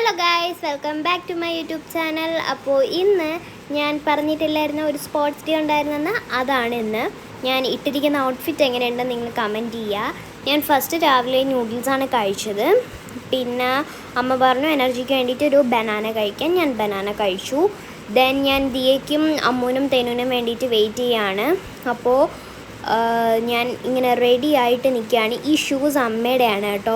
Hello guys welcome back to my YouTube channel അപ്പോൾ ഇന്ന് ഞാൻ പറഞ്ഞിട്ടില്ലായിരുന്ന ഒരു സ്പോർട്സ് ഡേ ഉണ്ടായിരുന്നെന്ന് അതാണ് ഇന്ന്. ഞാൻ ഇട്ടിരിക്കുന്ന ഔട്ട്ഫിറ്റ് എങ്ങനെയുണ്ടെന്ന് നിങ്ങൾ കമന്റ് ചെയ്യുക ഞാൻ ഫസ്റ്റ് രാവിലെ നൂഡിൽസാണ് കഴിച്ചത്. പിന്നെ അമ്മ പറഞ്ഞു എനർജിക്ക് വേണ്ടിയിട്ട് ഒരു ബനാന കഴിക്കാൻ ഞാൻ ബനാന കഴിച്ചു. ദെൻ ഞാൻ ദിയയ്ക്കും അമ്മൂനും തേനൂനും വേണ്ടിയിട്ട് വെയിറ്റ് ചെയ്യാണ്. അപ്പോൾ ഞാൻ ഇങ്ങനെ റെഡി ആയിട്ട് നിൽക്കുകയാണ്. ഈ ഷൂസ് അമ്മയുടെയാണ് കേട്ടോ.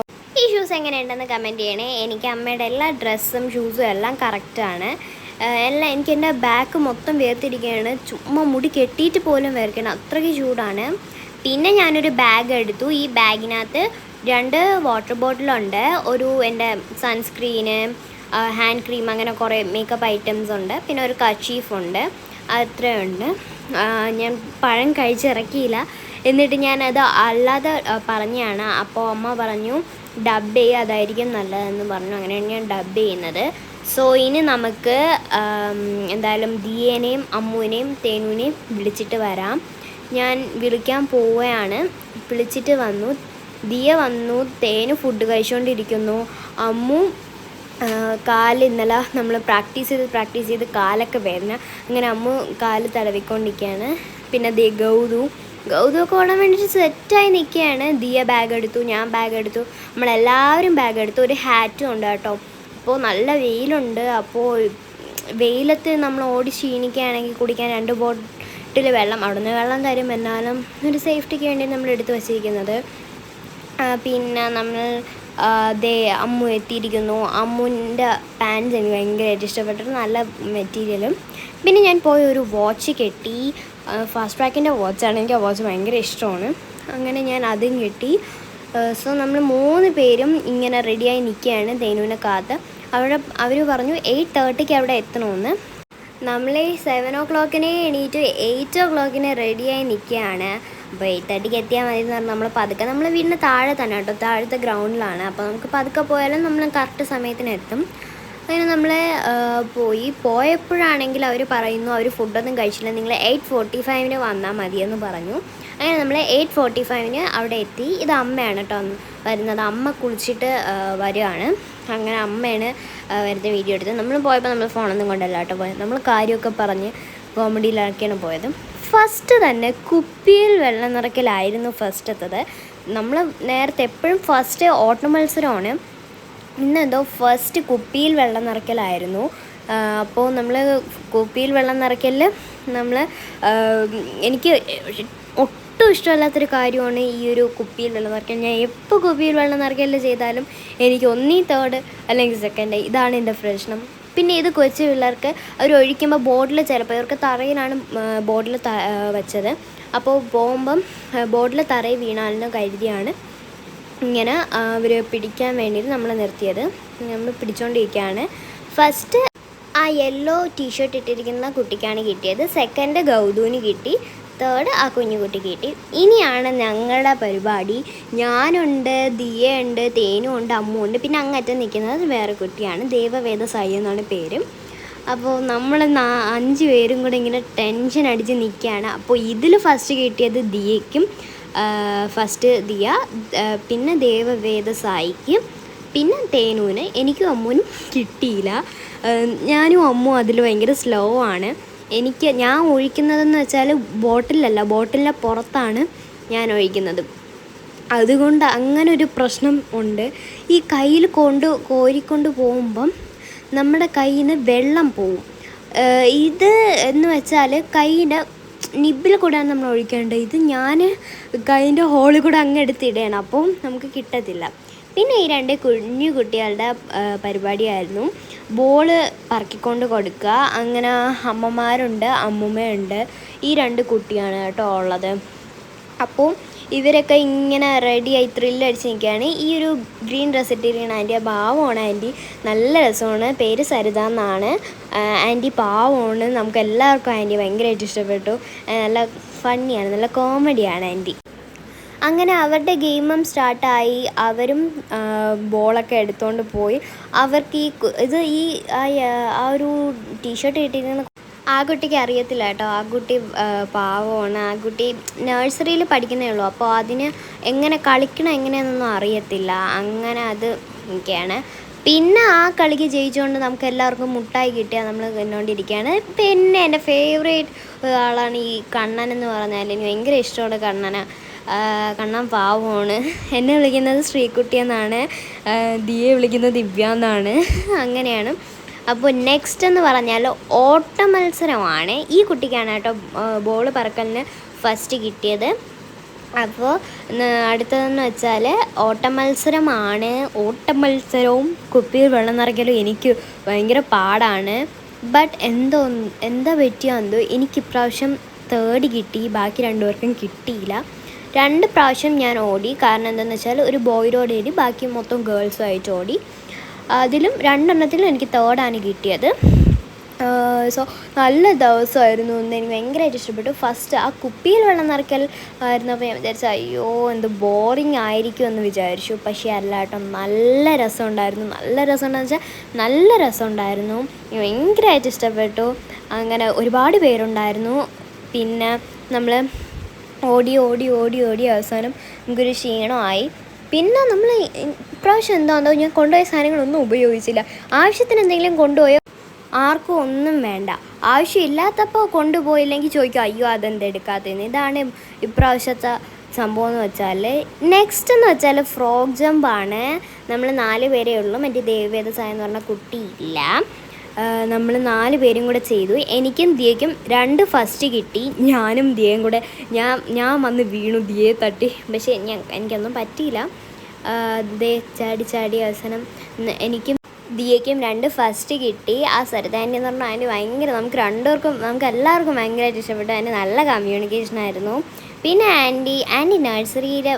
ഷൂസ് എങ്ങനെയുണ്ടെന്ന് കമന്റ് ചെയ്യണേ. എനിക്ക് അമ്മയുടെ എല്ലാ ഡ്രസ്സും ഷൂസും എല്ലാം കറക്റ്റാണ് എല്ലാം എനിക്ക് എന്റെ ബാക്ക് മൊത്തം വേർത്തിരിക്കുകയാണ് ചുമ്മാ മുടി കെട്ടിയിട്ട് പോലും വേർക്കണം അത്രയ്ക്ക് ചൂടാണ്. പിന്നെ ഞാനൊരു ബാഗ് എടുത്തു. ഈ ബാഗിനകത്ത് രണ്ട് വാട്ടർ ബോട്ടിലുണ്ട് ഒരു എന്റെ സൺസ്ക്രീന് ഹാൻഡ് ക്രീം അങ്ങനെ കുറേ മേക്കപ്പ് ഐറ്റംസ് ഉണ്ട്. പിന്നെ ഒരു കച്ചീഫ് ഉണ്ട്. അത്രയുണ്ട് ഞാൻ പഴം കഴിച്ചിറക്കിയില്ല. എന്നിട്ട് ഞാനത് അല്ലാതെ പറഞ്ഞാണ് അപ്പോൾ അമ്മ പറഞ്ഞു ഡബ് ചെയ്യുക അതായിരിക്കും നല്ലതെന്ന് പറഞ്ഞു. അങ്ങനെയാണ് ഞാൻ ഡബ് ചെയ്യുന്നത്. സോ ഇനി നമുക്ക് എന്തായാലും ദിയേനെയും അമ്മുവിനെയും തേനുവിനെയും വിളിച്ചിട്ട് വരാം. ഞാൻ വിളിക്കാൻ പോവുകയാണ്. വിളിച്ചിട്ട് വന്നു. ദിയ വന്നു. തേന് ഫുഡ് കഴിച്ചുകൊണ്ടിരിക്കുന്നു അമ്മു കാൽ ഇന്നലെ നമ്മൾ പ്രാക്ടീസ് ചെയ്ത് പ്രാക്ടീസ് ചെയ്ത് കാലൊക്കെ വേദന. അങ്ങനെ അമ്മു കാൽ തടവിക്കൊണ്ടിരിക്കുകയാണ്. പിന്നെ ദേ ഗൗതു. ഗൗതു ഒക്കെ ഓടാൻ വേണ്ടിയിട്ട് സെറ്റായി നിൽക്കുകയാണ് ദിയ ബാഗ് എടുത്തു ഞാൻ ബാഗ് എടുത്തു. നമ്മളെല്ലാവരും ബാഗ് എടുത്തു. ഒരു ഹാറ്റും ഉണ്ട് കേട്ടോ. അപ്പോൾ നല്ല വെയിലുണ്ട്. അപ്പോൾ വെയിലത്ത് നമ്മൾ ഓടി ക്ഷീണിക്കുകയാണെങ്കിൽ കുടിക്കാൻ രണ്ട് ബോട്ടിൽ വെള്ളം അവിടുന്ന് വെള്ളം തരും. എന്നാലും ഒരു സേഫ്റ്റിക്ക് വേണ്ടി നമ്മൾ എടുത്തു വച്ചിരിക്കുന്നത്. പിന്നെ നമ്മൾ ദേ അമ്മു എത്തിയിരിക്കുന്നു. അമ്മുവിന്റെ പാൻസ് എനിക്ക് ഭയങ്കരമായിട്ട് ഇഷ്ടപ്പെട്ടു നല്ല മെറ്റീരിയലും പിന്നെ ഞാൻ പോയി ഒരു വാച്ച് കെട്ടി. ഫാസ്റ്റ് ട്രാക്കിന്റെ വാച്ചാണ് എനിക്ക് ആ വാച്ച് ഭയങ്കര ഇഷ്ടമാണ്. അങ്ങനെ ഞാൻ അതും കിട്ടി. സോ നമ്മൾ മൂന്ന് പേരും ഇങ്ങനെ റെഡിയായി നിൽക്കുകയാണ് ധേനുവിനെ കാത്ത്. അവിടെ അവർ പറഞ്ഞു എയ്റ്റ് തേർട്ടിക്ക് അവിടെ എത്തണമെന്ന് നമ്മൾ സെവൻ ഓ ക്ലോക്കിനെ എണീറ്റ് എയ്റ്റ് ഓ ക്ലോക്കിന് റെഡിയായി നിൽക്കുകയാണ് അപ്പോൾ എയ്റ്റ് തേർട്ടിക്ക് എത്തിയാൽ മതി എന്ന് പറഞ്ഞാൽ നമ്മൾ പതുക്കെ നമ്മൾ വീടിന് താഴെ തന്നെ കേട്ടോ താഴത്തെ ഗ്രൗണ്ടിലാണ് അപ്പോൾ നമുക്ക് പതുക്കെ പോയാലും നമ്മൾ കറക്റ്റ് സമയത്തിന് എത്തും. അങ്ങനെ നമ്മൾ പോയി. പോയപ്പോഴാണെങ്കിൽ അവർ പറയുന്നു അവർ ഫുഡൊന്നും കഴിച്ചില്ല. നിങ്ങൾ എയ്റ്റ് ഫോർട്ടി ഫൈവിന് വന്നാൽ മതിയെന്ന് പറഞ്ഞു. അങ്ങനെ നമ്മൾ എയ്റ്റ് ഫോർട്ടി ഫൈവിന് അവിടെ എത്തി. ഇത് അമ്മയാണ് കേട്ടോ വരുന്നത്. അമ്മ കുളിച്ചിട്ട് വരികയാണ്. അങ്ങനെ അമ്മയാണ് വരുന്ന വീഡിയോ എടുത്തത്. നമ്മൾ പോയപ്പോൾ നമ്മൾ ഫോണൊന്നും കൊണ്ടല്ല കേട്ടോ പോയത്. നമ്മൾ കാര്യമൊക്കെ പറഞ്ഞ് കോമഡിയിലാക്കിയാണ് പോയത്. ഫസ്റ്റ് തന്നെ കുപ്പിയിൽ വെള്ളം നിറയ്ക്കലായിരുന്നു ഫസ്റ്റ് എത്തത്. നമ്മൾ നേരത്തെ എപ്പോഴും ഫസ്റ്റ് ഓട്ട മത്സരമാണ്. ഇന്നെന്തോ ഫസ്റ്റ് കുപ്പിയിൽ വെള്ളം നിറയ്ക്കലായിരുന്നു. അപ്പോൾ നമ്മൾ കുപ്പിയിൽ വെള്ളം നിറയ്ക്കൽ നമ്മൾ എനിക്ക് ഒട്ടും ഇഷ്ടമല്ലാത്തൊരു കാര്യമാണ് ഈ ഒരു കുപ്പിയിൽ വെള്ളം നിറയ്ക്കൽ. ഞാൻ എപ്പോൾ കുപ്പിയിൽ വെള്ളം നിറയ്ക്കൽ ചെയ്താലും എനിക്ക് ഒന്നീ തേർഡ് അല്ലെങ്കിൽ സെക്കൻഡ് ഇതാണ് എന്റെ പ്രശ്നം. പിന്നെ ഇത് കൊച്ചു പിള്ളേർക്ക് അവർ ഒഴിക്കുമ്പോൾ ബോർഡിൽ ചിലപ്പോൾ ഇവർക്ക് തറയിലാണ് ബോർഡിൽ വെച്ചത്. അപ്പോൾ പോകുമ്പം ബോർഡിൽ തറയിൽ വീണാലെന്ന് കരുതിയാണ്. ഇങ്ങനെ അവർ പിടിക്കാൻ വേണ്ടിയിട്ട് നമ്മൾ നിർത്തിയത്. നമ്മൾ പിടിച്ചുകൊണ്ടിരിക്കുകയാണ് ഫസ്റ്റ് ആ യെല്ലോ ടീഷർട്ട് ഇട്ടിരിക്കുന്ന കുട്ടിക്കാണ് കിട്ടിയത്. സെക്കൻഡ് ഗൗതുവിന് കിട്ടി. തേർഡ് ആ കുഞ്ഞുകുട്ടി കിട്ടി ഇനിയാണ് ഞങ്ങളുടെ പരിപാടി. ഞാനുണ്ട് ദിയയുണ്ട് തേനുമുണ്ട് അമ്മുണ്ട് പിന്നെ അങ്ങറ്റം നിൽക്കുന്നത് വേറെ കുട്ടിയാണ്. ദേവവേദ സായി എന്നാണ് പേരും. അപ്പോൾ നമ്മൾ അഞ്ച് പേരും കൂടെ ഇങ്ങനെ ടെൻഷൻ അടിച്ച് നിൽക്കുകയാണ്. അപ്പോൾ ഇതിൽ ഫസ്റ്റ് കിട്ടിയത് ദിയയ്ക്കും ഫസ്റ്റ് ദിയ പിന്നെ ദേവവേദ സായിക്ക് പിന്നെ തേനുവിന്. എനിക്കും അമ്മുവിനും കിട്ടിയില്ല. ഞാനും അമ്മു അതിൽ ഭയങ്കര സ്ലോ ആണ്. എനിക്ക് ഞാൻ ഒഴിക്കുന്നതെന്ന് വെച്ചാൽ ബോട്ടിലല്ല ബോട്ടിലിന്റെ പുറത്താണ് ഞാൻ ഒഴിക്കുന്നത്. അതുകൊണ്ട് അങ്ങനെ ഒരു പ്രശ്നം ഉണ്ട്. ഈ കയ്യിൽ കൊണ്ട് കോരിക്കൊണ്ട് പോകുമ്പം നമ്മുടെ കയ്യിൽ നിന്ന് വെള്ളം പോവും. ഇത് എന്ന് വെച്ചാൽ കൈയുടെ നിബിൽ കൂടെയാണ് നമ്മൾ ഒഴിക്കേണ്ടത് ഇത് ഞാൻ കൈന്റെ ഹോളിൽ കൂടെ അങ്ങ് എടുത്തിടുകയാണ്. അപ്പം നമുക്ക് കിട്ടത്തില്ല. പിന്നെ ഈ രണ്ട് കുഞ്ഞു കുട്ടികളുടെ പരിപാടിയായിരുന്നു. ബോൾ പറക്കിക്കൊണ്ട് കൊടുക്കുക. അങ്ങനെ അമ്മമാരുണ്ട് അമ്മുമ്മയുണ്ട്. ഈ രണ്ട് കുട്ടിയാണ് കേട്ടോ ഉള്ളത്. അപ്പോൾ ഇവരൊക്കെ ഇങ്ങനെ റെഡിയായി ത്രില്ലടിച്ച് നിൽക്കുകയാണ്. ഈ ഒരു ഗ്രീൻ ഡ്രസ്സ് ഇട്ടിരിക്കുന്ന ആന്റി ഭാവമാണ് ആന്റി. നല്ല രസമാണ്. പേര് സരിത എന്നാണ്. ആന്റി പാവമാണ്. നമുക്ക് എല്ലാവർക്കും ആന്റി ഭയങ്കരമായിട്ട് ഇഷ്ടപ്പെട്ടു. ആ, നല്ല ഫണ്ണിയാണ് നല്ല കോമഡിയാണ് ആന്റി. അങ്ങനെ അവരുടെ ഗെയിമും സ്റ്റാർട്ടായി അവരും ആ, ബോളൊക്കെ എടുത്തുകൊണ്ട് പോയി. അവർക്ക് ഈ ഇത് ഈ ആ ആ ഒരു ടീഷർട്ട് കിട്ടിയിരിക്കുന്ന ആ കുട്ടിക്ക് അറിയത്തില്ല കേട്ടോ. ആ കുട്ടി പാവമാണ്. ആ കുട്ടി നഴ്സറിയിൽ പഠിക്കുന്നേ ഉള്ളൂ. അപ്പോൾ അതിന് എങ്ങനെ കളിക്കണം എങ്ങനെയാണെന്നൊന്നും അറിയത്തില്ല. അങ്ങനെ അത് ഒക്കെയാണ് പിന്നെ ആ കളിക്ക് ജയിച്ചുകൊണ്ട് നമുക്ക് എല്ലാവർക്കും മുട്ടായി കിട്ടിയാൽ നമ്മൾ കണ്ടുകൊണ്ടിരിക്കുകയാണ് പിന്നെ എന്റെ ഫേവറേറ്റ് ആളാണ് ഈ കണ്ണൻ എന്ന് പറഞ്ഞാൽ എനിക്ക് ഭയങ്കര ഇഷ്ടമാണ് കണ്ണന. കണ്ണൻ പാവമാണ്. എന്നെ വിളിക്കുന്നത് ശ്രീകുട്ടി എന്നാണ്. ദിയെ വിളിക്കുന്നത് ദിവ്യ എന്നാണ്. അങ്ങനെയാണ്. അപ്പോൾ നെക്സ്റ്റ് എന്ന് പറഞ്ഞാൽ ഓട്ട മത്സരമാണ്. ഈ കുട്ടിക്കാണ് കേട്ടോ ബോൾ പറക്കലിന് ഫസ്റ്റ് കിട്ടിയത്. അപ്പോൾ അടുത്തതെന്ന് വെച്ചാൽ ഓട്ടമത്സരമാണ് ഓട്ടമത്സരവും ഓട്ട മത്സരവും കുപ്പിയിൽ വെള്ളം നിറയ്ക്കലും എനിക്ക് ഭയങ്കര പാടാണ്. ബട്ട് എന്തോ എന്താ പറ്റിയോ എന്തോ എനിക്ക് ഇപ്രാവശ്യം തേർഡ് കിട്ടി. ബാക്കി രണ്ടുപേർക്കും കിട്ടിയില്ല. രണ്ട് പ്രാവശ്യം ഞാൻ ഓടി. കാരണം എന്താണെന്ന് വെച്ചാൽ ഒരു ബോയിലോട് ഓടി ബാക്കി മൊത്തം ഗേൾസുമായിട്ട് ഓടി. അതിലും രണ്ടെണ്ണത്തിലും എനിക്ക് തേർഡാണ് കിട്ടിയത്. സോ നല്ല ദിവസമായിരുന്നു എന്ന് എനിക്ക് ഭയങ്കരമായിട്ട് ഇഷ്ടപ്പെട്ടു. ഫസ്റ്റ് ആ കുപ്പിയിൽ വെള്ളം നിറയ്ക്കൽ ആയിരുന്നപ്പോൾ ഞാൻ വിചാരിച്ചു അയ്യോ എന്ത് ബോറിങ് ആയിരിക്കും എന്ന് വിചാരിച്ചു. പക്ഷേ അല്ലാട്ടോ നല്ല രസമുണ്ടായിരുന്നു നല്ല രസമുണ്ടെന്ന് വെച്ചാൽ നല്ല രസമുണ്ടായിരുന്നു ഭയങ്കരമായിട്ട് ഇഷ്ടപ്പെട്ടു. അങ്ങനെ ഒരുപാട് പേരുണ്ടായിരുന്നു. പിന്നെ നമ്മൾ ഓടി ഓടി ഓടി ഓടി അവസാനം നമുക്കൊരു ക്ഷീണമായി. പിന്നെ നമ്മൾ ഇപ്രാവശ്യം എന്താണെന്നോ ഞാൻ കൊണ്ടുപോയ സാധനങ്ങളൊന്നും ഉപയോഗിച്ചില്ല. ആവശ്യത്തിന് എന്തെങ്കിലും കൊണ്ടുപോയോ? ആർക്കും ഒന്നും വേണ്ട. ആവശ്യമില്ലാത്തപ്പോൾ കൊണ്ടുപോയില്ലെങ്കിൽ ചോദിക്കും അയ്യോ അതെന്ത് എടുക്കാത്തതെന്ന്? ഇതാണ് ഇപ്രാവശ്യത്തെ സംഭവം എന്ന് വെച്ചാൽ നെക്സ്റ്റ് എന്ന് വെച്ചാൽ ഫ്രോഗ് ജമ്പാണ് നമ്മൾ നാല് പേരേ ഉള്ളൂ. മറ്റേ ദേവേദ സായ എന്ന് പറഞ്ഞ കുട്ടിയില്ല നമ്മൾ നാല് പേരും കൂടെ ചെയ്തു. എനിക്കും ദിയയ്ക്കും രണ്ട് ഫസ്റ്റ് കിട്ടി. ഞാനും ദിയയും കൂടെ. ഞാൻ ഞാൻ വന്ന് വീണു. ദിയെ തട്ടി. പക്ഷേ ഞാൻ എനിക്കൊന്നും പറ്റിയില്ല. ദേ ചാടി ചാടി അവസാനം എനിക്കും ദിയയ്ക്കും രണ്ട് ഫസ്റ്റ് കിട്ടി. ആ സരിത ആന്റി എന്ന് പറഞ്ഞാൽ അതിന് ഭയങ്കര നമുക്ക് രണ്ടുപേർക്കും നമുക്ക് എല്ലാവർക്കും ഭയങ്കരമായിട്ട് ഇഷ്ടപ്പെട്ടു. അതിന് നല്ല കമ്മ്യൂണിക്കേഷൻ ആയിരുന്നു. പിന്നെ ആന്റി ആന്റി നഴ്സറിയിലെ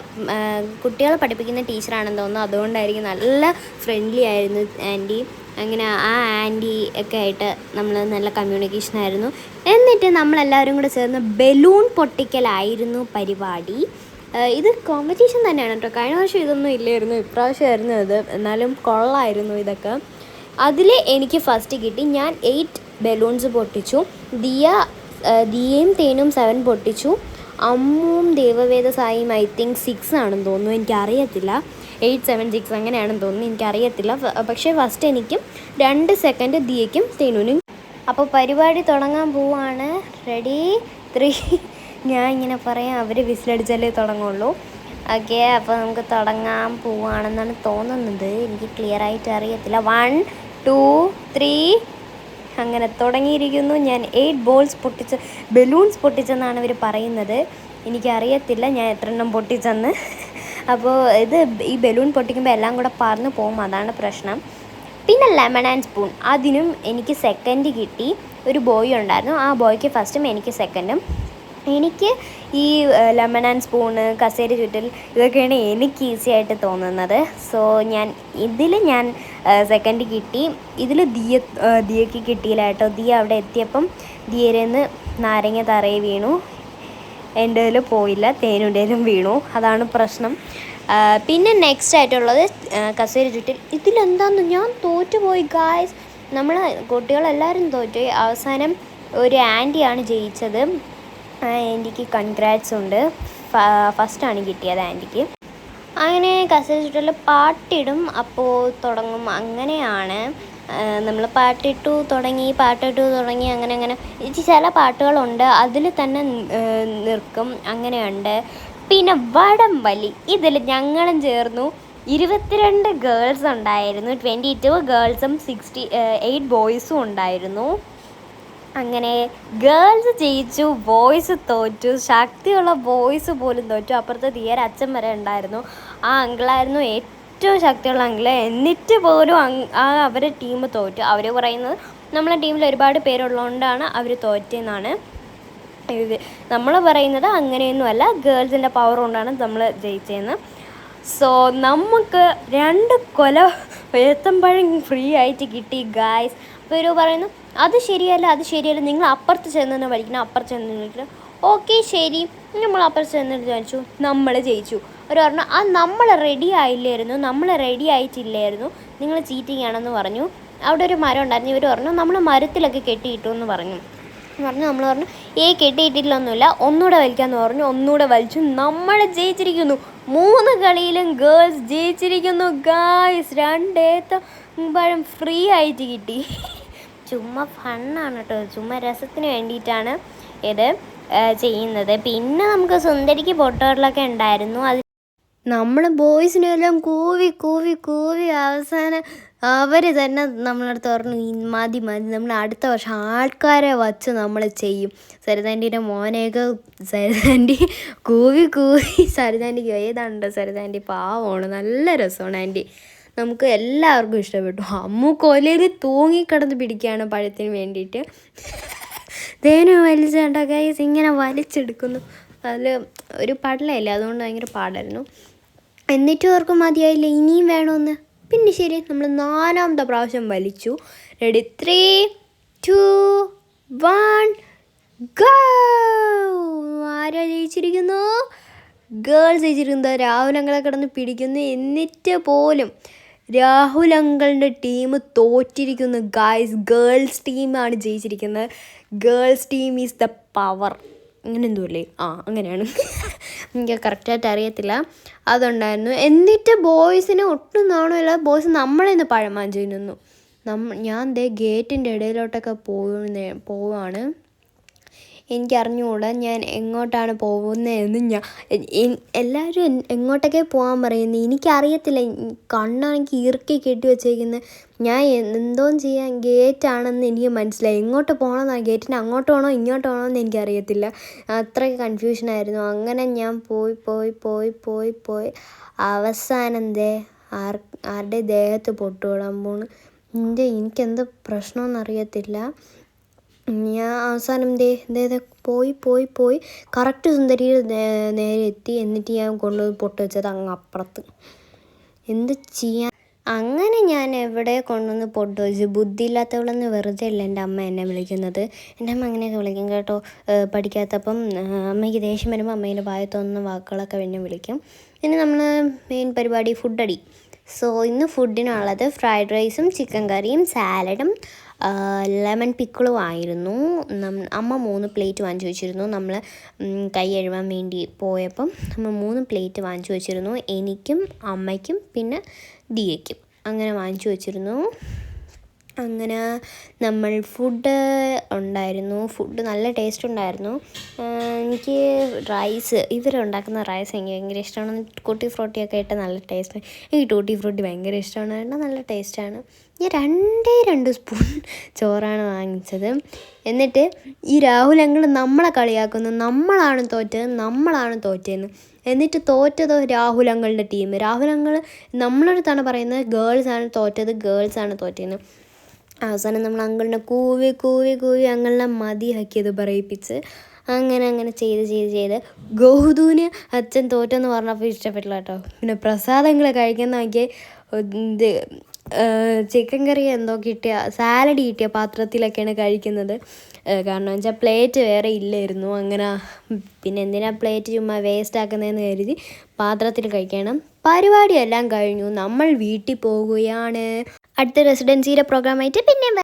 കുട്ടികളെ പഠിപ്പിക്കുന്ന ടീച്ചറാണെന്ന് തോന്നുന്നു. അതുകൊണ്ടായിരിക്കും നല്ല ഫ്രണ്ട്ലി ആയിരുന്നു ആന്റി അങ്ങനെ ആ ആന്റി ഒക്കെ ആയിട്ട് നമ്മൾ നല്ല കമ്മ്യൂണിക്കേഷൻ ആയിരുന്നു. എന്നിട്ട് നമ്മളെല്ലാവരും കൂടെ ചേർന്ന് ബലൂൺ പൊട്ടിക്കലായിരുന്നു പരിപാടി. ഇത് കോമ്പറ്റീഷൻ തന്നെയാണ് കേട്ടോ. കഴിഞ്ഞ വർഷം ഇതൊന്നും ഇല്ലായിരുന്നു. ഇപ്രാവശ്യമായിരുന്നു ഇത് എന്നാലും കൊള്ളായിരുന്നു ഇതൊക്കെ. അതിൽ എനിക്ക് ഫസ്റ്റ് കിട്ടി. ഞാൻ എയ്റ്റ് ബലൂൺസ് പൊട്ടിച്ചു. ദിയ ദിയയും തേനും സെവൻ പൊട്ടിച്ചു. അമ്മുവും ദേവവേദ സായിയും ഐ തിങ്ക് സിക്സ് ആണെന്ന് തോന്നുന്നു. എനിക്കറിയത്തില്ല. എയ്റ്റ് സെവൻ സിക്സ് അങ്ങനെയാണെന്ന് തോന്നുന്നു. എനിക്കറിയത്തില്ല. പക്ഷേ ഫസ്റ്റ് എനിക്കും രണ്ട് സെക്കൻഡ് ദിയയ്ക്കും തേനുവിനും. അപ്പോൾ പരിപാടി തുടങ്ങാൻ പോവാണ്. റെഡി ത്രീ ഞാൻ ഇങ്ങനെ പറയാം അവർ വിസിലടിച്ചാലേ തുടങ്ങുള്ളൂ. ഓക്കെ അപ്പോൾ നമുക്ക് തുടങ്ങാൻ പോവാണെന്നാണ് തോന്നുന്നത്. എനിക്ക് ക്ലിയർ ആയിട്ട് അറിയത്തില്ല. വൺ ടു ത്രീ അങ്ങനെ തുടങ്ങിയിരിക്കുന്നു. ഞാൻ എയ്റ്റ് ബോൾസ് പൊട്ടിച്ച് ബലൂൺസ് പൊട്ടിച്ചെന്നാണ് ഇവർ പറയുന്നത്. എനിക്കറിയത്തില്ല ഞാൻ എത്ര എണ്ണം പൊട്ടിച്ചെന്ന്. അപ്പോൾ ഇത് ഈ ബലൂൺ പൊട്ടിക്കുമ്പോൾ എല്ലാം കൂടെ പറന്ന് പോകും. അതാണ് പ്രശ്നം. പിന്നെ ലെമൺ ആൻഡ് സ്പൂൺ അതിനും എനിക്ക് സെക്കൻഡ് കിട്ടി. ഒരു ബോയ് ഉണ്ടായിരുന്നു. ആ ബോയ്ക്ക് ഫസ്റ്റും എനിക്ക് സെക്കൻഡും എനിക്ക് ഈ ലെമൺ ആൻഡ് സ്പൂണ് കസേര ചുറ്റൽ ഇതൊക്കെയാണ് എനിക്ക് ഈസി ആയിട്ട് തോന്നുന്നത്. സോ ഞാൻ ഇതിൽ ഞാൻ സെക്കൻഡ് കിട്ടി. ഇതിൽ ദിയ ദിയക്ക് കിട്ടിയില്ല കേട്ടോ. ദിയ അവിടെ എത്തിയപ്പം ദിയരെന്ന് നാരങ്ങ തറയെ വീണു. എന്റെ ഇതിൽ പോയില്ല. തേനുണ്ടേലും വീണു. അതാണ് പ്രശ്നം. പിന്നെ നെക്സ്റ്റ് ആയിട്ടുള്ളത് കസേരി ചുറ്റിൽ. ഇതിലെന്താന്ന് ഞാൻ തോറ്റുപോയി ഗായ്സ് നമ്മൾ കുട്ടികളെല്ലാവരും തോറ്റു അവസാനം ഒരു ആന്റിയാണ് ജയിച്ചത്. ആന്റിക്ക് കൺഗ്രാറ്റ്സ് ഉണ്ട്. ഫസ്റ്റാണ് കിട്ടിയത് ആന്റിക്ക്. അങ്ങനെ കസേര ചുറ്റൽ പാട്ടിടും അപ്പോൾ തുടങ്ങും. അങ്ങനെയാണ് നമ്മൾ പാട്ടിട്ടു തുടങ്ങി പാട്ടിട്ടു തുടങ്ങി അങ്ങനെ അങ്ങനെ. ചില പാട്ടുകളുണ്ട് അതിൽ തന്നെ നിൽക്കും അങ്ങനെയുണ്ട്. പിന്നെ വടം വലി ഇതിൽ ഞങ്ങളും ചേർന്നു. ഇരുപത്തിരണ്ട് ഗേൾസ് ഉണ്ടായിരുന്നു. ട്വന്റി ടു ഗേൾസും സിക്സ്റ്റി എയ്റ്റ് ബോയ്സും ഉണ്ടായിരുന്നു. അങ്ങനെ ഗേൾസ് ജയിച്ചു ബോയ്സ് തോറ്റു ശക്തിയുള്ള ബോയ്സ് പോലും തോറ്റു. അപ്പുറത്ത് തീരെ അച്ഛൻ വരെ ഉണ്ടായിരുന്നു. ആ അങ്കിളായിരുന്നു ഏറ്റവും ശക്തിയുള്ള അങ്കിൾ. എന്നിട്ട് പോലും ആ അവരുടെ ടീം തോറ്റു. അവർ പറയുന്നത് നമ്മളെ ടീമിൽ ഒരുപാട് പേരുള്ളതുകൊണ്ടാണ് അവർ തോറ്റെന്നാണ്. ഇത് നമ്മൾ പറയുന്നത് അങ്ങനെയൊന്നുമല്ല. ഗേൾസിന്റെ പവർ കൊണ്ടാണ് നമ്മൾ ജയിച്ചതെന്ന് സോ നമുക്ക് രണ്ട് കൊല ഏത്തമ്പഴം ഫ്രീ ആയിട്ട് കിട്ടി ഗായ്സ് അപ്പോൾ ഇവർ പറയുന്നു അത് ശരിയല്ല അത് ശരിയല്ല. നിങ്ങൾ അപ്പുറത്ത് ചെന്ന് പഠിക്കണം അപ്പുറത്ത് ചെന്ന് പഠിക്കണം. ഓക്കെ ശരി. നമ്മൾ അപ്പുറത്ത് ചെന്ന് വിചാരിച്ചു. നമ്മൾ ജയിച്ചു. ഒരു പറഞ്ഞു ആ നമ്മൾ റെഡി ആയില്ലായിരുന്നു. നമ്മൾ റെഡി ആയിട്ടില്ലായിരുന്നു. നിങ്ങൾ ചീറ്റിംഗ് ആണെന്ന് പറഞ്ഞു. അവിടെ ഒരു മരം ഉണ്ടായിരുന്നു. ഇവർ പറഞ്ഞു നമ്മൾ മരത്തിലൊക്കെ കെട്ടിയിട്ടു എന്ന് പറഞ്ഞു. പറഞ്ഞു നമ്മൾ പറഞ്ഞു ഏ കെട്ടിയിട്ടില്ലൊന്നുമില്ല. ഒന്നുകൂടെ വലിക്കാന്ന് പറഞ്ഞു. ഒന്നുകൂടെ വലിച്ചു. നമ്മൾ ജയിച്ചിരിക്കുന്നു. മൂന്ന് കളിയിലും ഗേൾസ് ജയിച്ചിരിക്കുന്നു. ഗായ്സ് രണ്ടേത്ത പഴം ഫ്രീ ആയിട്ട് കിട്ടി. ചുമ്മാ ഫണ്ണാണ് കേട്ടോ ചുമ്മാ രസത്തിന് വേണ്ടിയിട്ടാണ് ഇത് ചെയ്യുന്നത്. പിന്നെ നമുക്ക് സുന്ദരിക്ക് പൊട്ടോറിലൊക്കെ ഉണ്ടായിരുന്നു. അത് നമ്മൾ ബോയ്സിനെല്ലാം കൂവി കൂവി കൂവി അവസാനം അവർ തന്നെ നമ്മളടുത്ത് പറഞ്ഞു "ഈ മതി മതി. നമ്മൾ അടുത്ത വർഷം ആൾക്കാരെ വച്ച് നമ്മൾ ചെയ്യും. സരിതാന്റെ മോനെയൊക്കെ സരിതാന്റെ കൂവി കൂവി സരിതാന്റെ ഏതാണ്ട് സരിതാന്റെ പാവമാണ്. നല്ല രസമാണ് ആന്റി. നമുക്ക് എല്ലാവർക്കും ഇഷ്ടപ്പെട്ടു. അമ്മു കൊലയിൽ തൂങ്ങിക്കിടന്ന് പിടിക്കുകയാണ് പഴത്തിന് വേണ്ടിയിട്ട്. തേന് വലിച്ചേണ്ട ഗൈസ് ഇങ്ങനെ വലിച്ചെടുക്കുന്നു. അതിൽ ഒരു പടലയില്ല അതുകൊണ്ട് ഭയങ്കര പാടായിരുന്നു. എന്നിട്ടും അവർക്ക് മതിയായില്ല ഇനിയും വേണമെന്ന് പിന്നെ ശരി നമ്മൾ നാലാമത്തെ പ്രാവശ്യം വലിച്ചു. റെഡി ത്രീ ടു വൺ ആരാ ജയിച്ചിരിക്കുന്നു? ഗേൾസ് ജയിച്ചിരിക്കുന്നത്. രാവിലെ കിടന്ന് പിടിക്കുന്നു. എന്നിട്ട് പോലും രാഹുൽ അങ്കളുടെ ടീം തോറ്റിരിക്കുന്നു. ഗായ്സ് ഗേൾസ് ടീമാണ് ജയിച്ചിരിക്കുന്നത്. Girls team is the power അങ്ങനെ എന്തോ അല്ലേ? ആ അങ്ങനെയാണ്. എനിക്ക് കറക്റ്റായിട്ട് അറിയത്തില്ല. അതുണ്ടായിരുന്നു. എന്നിട്ട് ബോയ്സിനെ ഒട്ടും നാണമില്ല. ബോയ്സ് നമ്മളിന്ന് പഴമാൻ ചെയ്യുന്നു നമ്മ ഞാൻ ദേ ഗേറ്റിന്റെ ഇടയിലോട്ടൊക്കെ പോകുന്ന പോവാണ്. എനിക്ക് അറിഞ്ഞുകൂടാ ഞാൻ എങ്ങോട്ടാണ് പോകുന്നതെന്ന് ഞാൻ എല്ലാവരും എങ്ങോട്ടൊക്കെ പോകാൻ പറയുന്നത് എനിക്കറിയത്തില്ല. കണ്ണാണെങ്കിൽ ഇറുക്കി കെട്ടി വെച്ചേക്കുന്നത് ഞാൻ എന്തോ ചെയ്യാൻ ഗേറ്റാണെന്ന് എനിക്ക് മനസ്സിലായി. എങ്ങോട്ട് പോകണമെന്നാണ് ഗേറ്റിന് അങ്ങോട്ട് പോകണോ ഇങ്ങോട്ട് പോകണോ എന്ന് എനിക്കറിയത്തില്ല. അത്രയ്ക്ക് കൺഫ്യൂഷനായിരുന്നു അങ്ങനെ ഞാൻ പോയി പോയി പോയി പോയി പോയി. അവസാനം ദേ ആർ ആരുടെ ദേഹത്ത് പൊട്ടുവിടാൻ പോണ്. എന്റെ എനിക്കെന്താ പ്രശ്നമെന്ന് അറിയത്തില്ല ഞാൻ അവസാനം ദേ ദേ പോയി പോയി പോയി. കറക്റ്റ് സുന്ദരിയിൽ നേ- നേരെ എത്തി. എന്നിട്ട് ഞാൻ കൊണ്ടുപോയി പൊട്ട് വെച്ചത് അങ്ങ് അപ്പുറത്ത്. എന്ത് ചെയ്യാൻ? അങ്ങനെ ഞാൻ എവിടെ കൊണ്ടുവന്ന് പൊട്ട് വെച്ച്? ബുദ്ധിയില്ലാത്തവളെന്ന് വെറുതെ അല്ല എന്റെ അമ്മ എന്നെ വിളിക്കുന്നത്. എന്റെ അമ്മ അങ്ങനെയൊക്കെ വിളിക്കും കേട്ടോ. പഠിക്കാത്തപ്പം അമ്മയ്ക്ക് ദേഷ്യം വരുമ്പോൾ അമ്മേന്റെ വായി തോന്നുന്ന വാക്കുകളൊക്കെ എന്നെ വിളിക്കും. പിന്നെ നമ്മൾ മെയിൻ പരിപാടി ഫുഡടി സോ ഇന്ന് ഫുഡിനുള്ളത് ഫ്രൈഡ് റൈസും ചിക്കൻ കറിയും സാലഡും ലെമൺ പിക്കിളും ആയിരുന്നു. അമ്മ മൂന്ന് പ്ലേറ്റ് വാങ്ങിച്ചു വെച്ചിരുന്നു. നമ്മൾ കൈ എഴുവാൻ വേണ്ടി പോയപ്പം നമ്മൾ മൂന്ന് പ്ലേറ്റ് വാങ്ങിച്ചു വെച്ചിരുന്നു. എനിക്കും അമ്മയ്ക്കും പിന്നെ ദിയയ്ക്കും. അങ്ങനെ വാങ്ങിച്ചു വെച്ചിരുന്നു. അങ്ങനെ നമ്മൾ ഫുഡ് ഉണ്ടായിരുന്നു. ഫുഡ് നല്ല ടേസ്റ്റ് ഉണ്ടായിരുന്നു. എനിക്ക് റൈസ് ഇവരുണ്ടാക്കുന്ന റൈസ് എനിക്ക് ഭയങ്കര ഇഷ്ടമാണ്. ടൂട്ടി ഫ്രൂട്ടിയൊക്കെ ഇട്ട് നല്ല ടേസ്റ്റ് എനിക്ക് ടൂട്ടി ഫ്രൂട്ടി ഭയങ്കര ഇഷ്ടമാണ്. കാരണം നല്ല ടേസ്റ്റാണ് ഞാൻ രണ്ടേ രണ്ട് സ്പൂൺ ചോറാണ് വാങ്ങിച്ചത്. എന്നിട്ട് ഈ രാഹുൽ അങ്കിൾ നമ്മളെ കളിയാക്കുന്നു. നമ്മളാണ് തോറ്റത്. നമ്മളാണ് തോറ്റതെന്ന് എന്നിട്ട് തോറ്റത് രാഹുൽ അങ്കളുടെ ടീം രാഹുൽ അങ്ങൾ നമ്മളടുത്താണ് പറയുന്നത് ഗേൾസാണ് തോറ്റത്. ഗേൾസാണ് തോറ്റതെന്ന് അവസാനം നമ്മൾ അങ്കിളിനെ കൂവി കൂവി കൂവി അങ്കിളിനെ മതിയാക്കിയത് പറയിപ്പിച്ച്. അങ്ങനെ അങ്ങനെ ചെയ്ത് ചെയ്ത് ചെയ്ത്. ഗൗതുവിന് അച്ഛൻ തോറ്റെന്ന് പറഞ്ഞപ്പോൾ ഇഷ്ടപ്പെട്ടില്ല കേട്ടോ. പിന്നെ പ്രസാദങ്ങൾ കഴിക്കാൻ നോക്കിയ ഇത് ചിക്കൻ കറി എന്തോ കിട്ടിയ സാലഡ് കിട്ടിയ പാത്രത്തിലൊക്കെയാണ് കഴിക്കുന്നത്. കാരണം വെച്ചാൽ പ്ലേറ്റ് വേറെ ഇല്ലായിരുന്നു. അങ്ങനെ പിന്നെ എന്തിനാ പ്ലേറ്റ് ചുമ്മാ വേസ്റ്റ് ആക്കുന്നതെന്ന് കരുതി പാത്രത്തിൽ കഴിക്കണം. പരിപാടിയെല്ലാം കഴിഞ്ഞു. നമ്മൾ വീട്ടിൽ പോവുകയാണ്. അടുത്ത റെസിഡൻസിയുടെ പ്രോഗ്രാമായിട്ട് പിന്നെ